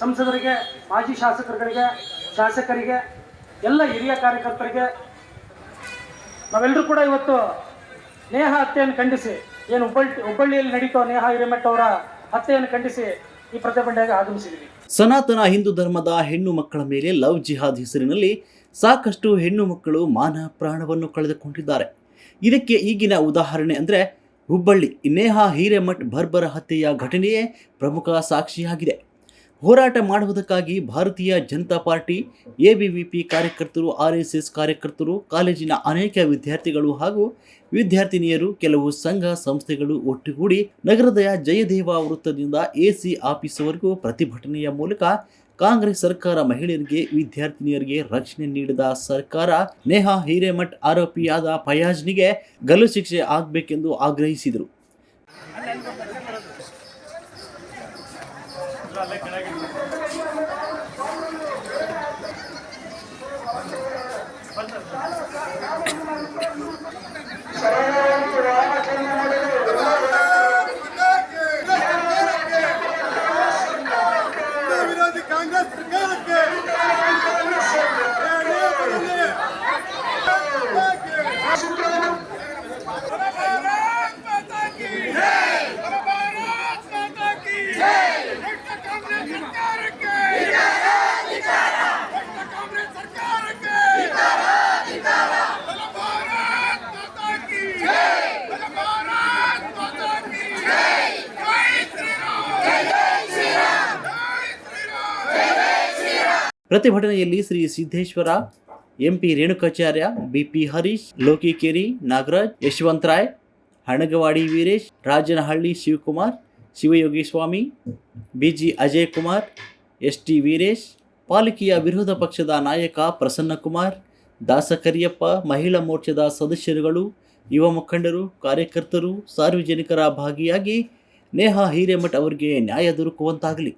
ಸಂಸದರಿಗೆ, ಮಾಜಿ ಶಾಸಕರುಗಳಿಗೆ, ಶಾಸಕರಿಗೆ, ಎಲ್ಲ ಹಿರಿಯ ಕಾರ್ಯಕರ್ತರಿಗೆ ನಾವೆಲ್ಲರೂ ಕೂಡ ಇವತ್ತು ನೇಹ ಹತ್ಯೆಯನ್ನು ಖಂಡಿಸಿ, ಏನು ಹುಬ್ಬಳ್ಳಿ, ಹುಬ್ಬಳ್ಳಿಯಲ್ಲಿ ನಡೀತೋ ನೇಹ ಹಿರೇಮಠ ಅವರ ಹತ್ಯೆಯನ್ನು ಖಂಡಿಸಿ ಈ ಪ್ರತಿಭಟನೆಗೆ ಆಗಮಿಸಿದ್ದೀವಿ. ಸನಾತನ ಹಿಂದೂ ಧರ್ಮದ ಹೆಣ್ಣು ಮಕ್ಕಳ ಮೇಲೆ ಲವ್ ಜಿಹಾದ್ ಹೆಸರಿನಲ್ಲಿ ಸಾಕಷ್ಟು ಹೆಣ್ಣು ಮಕ್ಕಳು ಮಾನ ಪ್ರಾಣವನ್ನು ಕಳೆದುಕೊಂಡಿದ್ದಾರೆ. ಇದಕ್ಕೆ ಈಗಿನ ಉದಾಹರಣೆ ಅಂದರೆ ಹುಬ್ಬಳ್ಳಿ, ನೇಹಾ ಹಿರೇಮಠ್ ಬರ್ಬರ ಹತ್ಯೆಯ ಘಟನೆಯೇ ಪ್ರಮುಖ ಸಾಕ್ಷಿಯಾಗಿದೆ. ಹೋರಾಟ ಮಾಡುವುದಕ್ಕಾಗಿ ಭಾರತೀಯ ಜನತಾ ಪಾರ್ಟಿ ಎಬಿವಿಪಿ ಕಾರ್ಯಕರ್ತರು, ಆರ್ ಎಸ್ ಎಸ್ ಕಾರ್ಯಕರ್ತರು, ಕಾಲೇಜಿನ ಅನೇಕ ವಿದ್ಯಾರ್ಥಿಗಳು ಹಾಗೂ ವಿದ್ಯಾರ್ಥಿನಿಯರು, ಕೆಲವು ಸಂಘ ಸಂಸ್ಥೆಗಳು ಒಟ್ಟುಗೂಡಿ ನಗರದ ಜಯದೇವ ವೃತ್ತದಿಂದ ಎಸಿ ಆಫೀಸ್ವರೆಗೂ ಪ್ರತಿಭಟನೆಯ ಮೂಲಕ ಕಾಂಗ್ರೆಸ್ ಸರ್ಕಾರ ಮಹಿಳೆಯರಿಗೆ, ವಿದ್ಯಾರ್ಥಿನಿಯರಿಗೆ ರಕ್ಷಣೆ ನೀಡಿದ ಸರ್ಕಾರ, ನೇಹಾ ಹಿರೇಮಠ್ ಆರೋಪಿಯಾದ ಫಯಾಜ್ನಿಗೆ ಗಲ್ಲು ಶಿಕ್ಷೆ ಆಗಬೇಕೆಂದು ಆಗ್ರಹಿಸಿದರು. ವಿರೋಧಿ ಪ್ರತಿಭಟನೆಯಲ್ಲಿ Shri Siddeshwara, MP Renukacharya, BP Harish, Lokikere Nagaraj, Yashwantrai, Hanagawadi Veeresh, Rajanahalli Shivakumar Shivayogi Swami BG Ajay Kumar S T Veeresh, ಪಾಲಿಕೆಯ ವಿರೋಧ ಪಕ್ಷದ ನಾಯಕ ಪ್ರಸನ್ನಕುಮಾರ್, ದಾಸಕರಿಯಪ್ಪ, ಮಹಿಳಾ ಮೋರ್ಚಾದ ಸದಸ್ಯರುಗಳು, ಯುವ ಮುಖಂಡರು, ಕಾರ್ಯಕರ್ತರು, ಸಾರ್ವಜನಿಕರ ಭಾಗಿಯಾಗಿ ನೇಹಾ ಹಿರೇಮಠ್ ಅವರಿಗೆ ನ್ಯಾಯ ದೊರಕುವಂತಾಗಲಿ.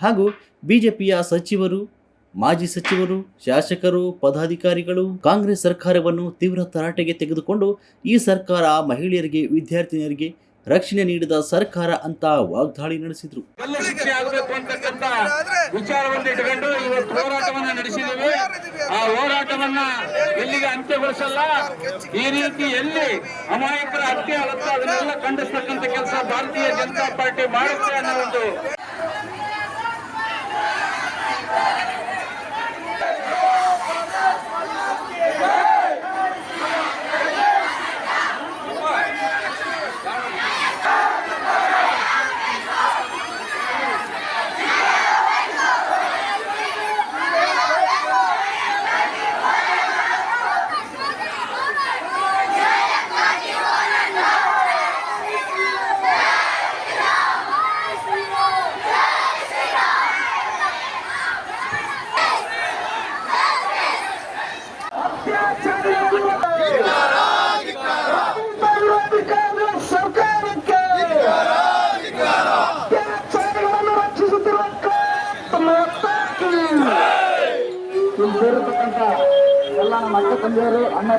ಹಾಗೂ ಬಿಜೆಪಿಯ ಸಚಿವರು ಮಾಜಿ ಸಚಿವರು, ಶಾಸಕರು, ಪದಾಧಿಕಾರಿಗಳು, ಕಾಂಗ್ರೆಸ್ ಸರ್ಕಾರವನ್ನು ತೀವ್ರ ತರಾಟೆಗೆ ತೆಗೆದುಕೊಂಡು ಈ ಸರ್ಕಾರ ಮಹಿಳೆಯರಿಗೆ, ವಿದ್ಯಾರ್ಥಿನಿಯರಿಗೆ ರಕ್ಷಣೆ ನೀಡಿದ ಸರ್ಕಾರ ಅಂತ ವಾಗ್ದಾಳಿ ನಡೆಸಿದ್ರು. ವಿಚಾರವನ್ನು ಇವತ್ತು ಹೋರಾಟವನ್ನ ಆ ಹೋರಾಟವನ್ನ ಎಲ್ಲಿಗೆ ಅಂತ್ಯಗೊಳಿಸಲ್ಲ? ಈ ರೀತಿ ಎಲ್ಲಿ ಅಮಾಯಕರ ಹತ್ಯೆ ಆಗುತ್ತೋ ಅದನ್ನೆಲ್ಲ ಕೆಲಸ ಭಾರತೀಯ ಜನತಾ ಪಾರ್ಟಿ ಮಾಡುತ್ತೆ ಅನ್ನೋ ಒಂದು ಇಲ್ಲಿ ಸೇರಿರ್ತಕ್ಕಂಥ ಎಲ್ಲ ನಮ್ಮ ಅಕ್ಕ ಅಣ್ಣ